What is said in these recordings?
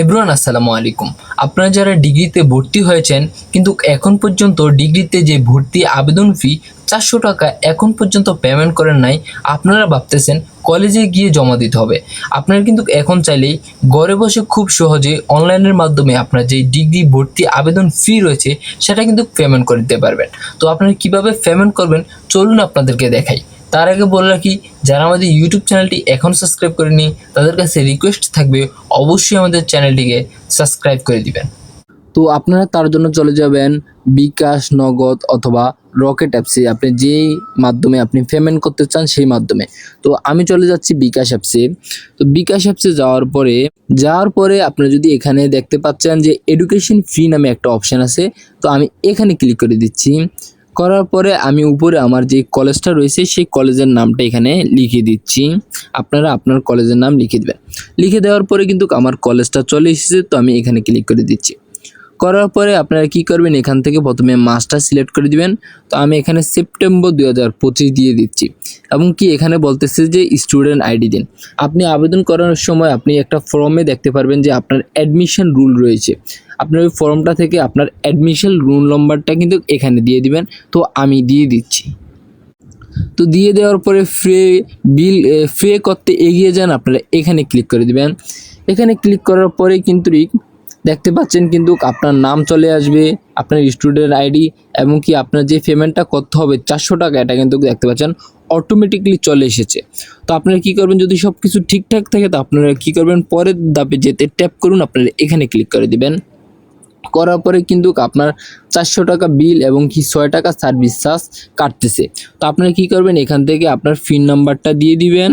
এব্রুয়ান, আসসালামু আলাইকুম। আপনারা যারা ডিগ্রিতে ভর্তি হয়েছেন, কিন্তু এখন পর্যন্ত ডিগ্রিতে যে ভর্তি আবেদন ফি চারশো টাকা এখন পর্যন্ত পেমেন্ট করেন নাই, আপনারা ভাবতেছেন কলেজে গিয়ে জমা দিতে হবে। আপনারা কিন্তু এখন চাইলেই ঘরে বসে খুব সহজে অনলাইনের মাধ্যমে আপনার যে ডিগ্রি ভর্তি আবেদন ফি রয়েছে, সেটা কিন্তু পেমেন্ট করে দিতে পারবেন। তো আপনারা কীভাবে পেমেন্ট করবেন, চলুন আপনাদেরকে দেখাই। তার আগে বলে রাখি, যারা আমাদের ইউটিউব চ্যানেলটি এখন সাবস্ক্রাইব করেনি, তাদের কাছে রিকোয়েস্ট থাকবে, অবশ্যই আমাদের চ্যানেলটিকে সাবস্ক্রাইব করে দিবেন। তো আপনারা তার জন্য চলে যাবেন বিকাশ নগদ অথবা রকেট অ্যাপসে আপনি যেই মাধ্যমে আপনি পেমেন্ট করতে চান, সেই মাধ্যমে। তো আমি চলে যাচ্ছি বিকাশ অ্যাপসে তো বিকাশ অ্যাপসে যাওয়ার পরে যাওয়ার পরে আপনারা যদি এখানে দেখতে পাচ্ছেন যে এডুকেশন ফি নামে একটা অপশান আছে, তো আমি এখানে ক্লিক করে দিচ্ছি। করার পরে আমি উপরে আমার যে কলেজটা রয়েছে, সেই কলেজের নামটা এখানে লিখে দিচ্ছি। আপনারা আপনার কলেজের নাম লিখে দেবেন। লিখে দেওয়ার পরে কিন্তু আমার কলেজটা চলে এসেছে, তো আমি এখানে ক্লিক করে দিচ্ছি। করার পরে আপনারা কি করবেন, এখান থেকে প্রথমে মাসটা সিলেক্ট করে দিবেন। তো আমি এখানে সেপ্টেম্বর দু হাজার পঁচিশ দিয়ে দিচ্ছি। এবং কি এখানে বলতেছে যে স্টুডেন্ট আইডি দিন। আপনি আবেদন করার সময় আপনি একটা ফর্মে দেখতে পারবেন যে আপনার অ্যাডমিশন রুল রয়েছে। আপনার ওই ফর্মটা থেকে আপনার অ্যাডমিশন রুল নম্বরটা কিন্তু এখানে দিয়ে দিবেন। তো আমি দিয়ে দিচ্ছি। তো দিয়ে দেওয়ার পরে ফ্রে বিল ফ্রে করতে এগিয়ে যান, আপনারা এখানে ক্লিক করে দিবেন। এখানে ক্লিক করার পরে কিন্তু দেখতে পাচ্ছেন কিন্তু আপনার নাম চলে আসবে, আপনার স্টুডেন্ট আইডি এবং কি আপনার যে পেমেন্টটা করতে হবে চারশো টাকা, এটা কিন্তু দেখতে পাচ্ছেন অটোমেটিকলি চলে এসেছে। তো আপনারা কী করবেন, যদি সব কিছু ঠিকঠাক থাকে, তো আপনারা কী করবেন, পরের ধাপে যেতে ট্যাপ করুন, আপনারা এখানে ক্লিক করে দিবেন। করার পরে কিন্তু আপনার চারশো টাকা বিল এবং কি ছয় টাকা সার্ভিস চার্জ কাটতেছে। তো আপনারা কী করবেন? এখান থেকে আপনার ফিন নাম্বারটা দিয়ে দিবেন।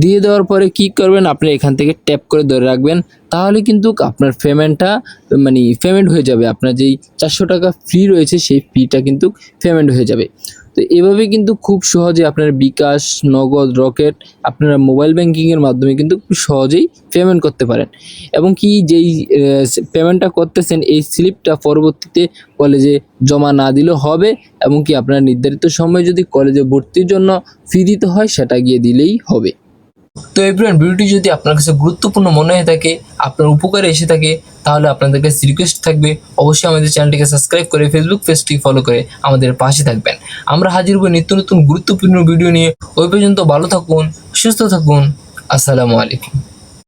দিয়ে দেওয়ার পরে কি করবেন? আপনি এখান থেকে ট্যাপ করে ধরে রাখবেন। তাহলে কিন্তু আপনার পেমেন্টটা মানে পেমেন্ট হয়ে যাবে। আপনার যেই চারশো টাকা ফ্রি রয়েছে, সেই ফিটা কিন্তু পেমেন্ট হয়ে যাবে। তো এভাবে কিন্তু খুব সহজে আপনার বিকাশ, নগদ, রকেট আপনারা মোবাইল ব্যাংকিংয়ের মাধ্যমে কিন্তু খুব সহজেই পেমেন্ট করতে পারেন। এবং কি যেই পেমেন্টটা করতেছেন, এই স্লিপটা পরবর্তীতে কলেজে জমা না দিলেও হবে এবং কি আপনার নির্ধারিত সময় যদি কলেজে ভর্তির জন্য ফি দিতে হয়, সেটা গিয়ে দিলেই হবে। তো এভরিওয়ান ভিডিওটি যদি আপনার কাছে গুরুত্বপূর্ণ মনে হয়ে থাকে, আপনার উপকারে এসে থাকে, তাহলে আপনাদের কাছে রিকোয়েস্ট থাকবে। অবশ্যই আমাদের চ্যানেলটিকে সাবস্ক্রাইব করে ফেসবুক পেজটি ফলো করে আমাদের পাশে থাকবেন। আমরা হাজির হব নিত্য নতুন গুরুত্বপূর্ণ ভিডিও নিয়ে। ওই পর্যন্ত ভালো থাকুন, সুস্থ থাকুন। আসসালামু আলাইকুম।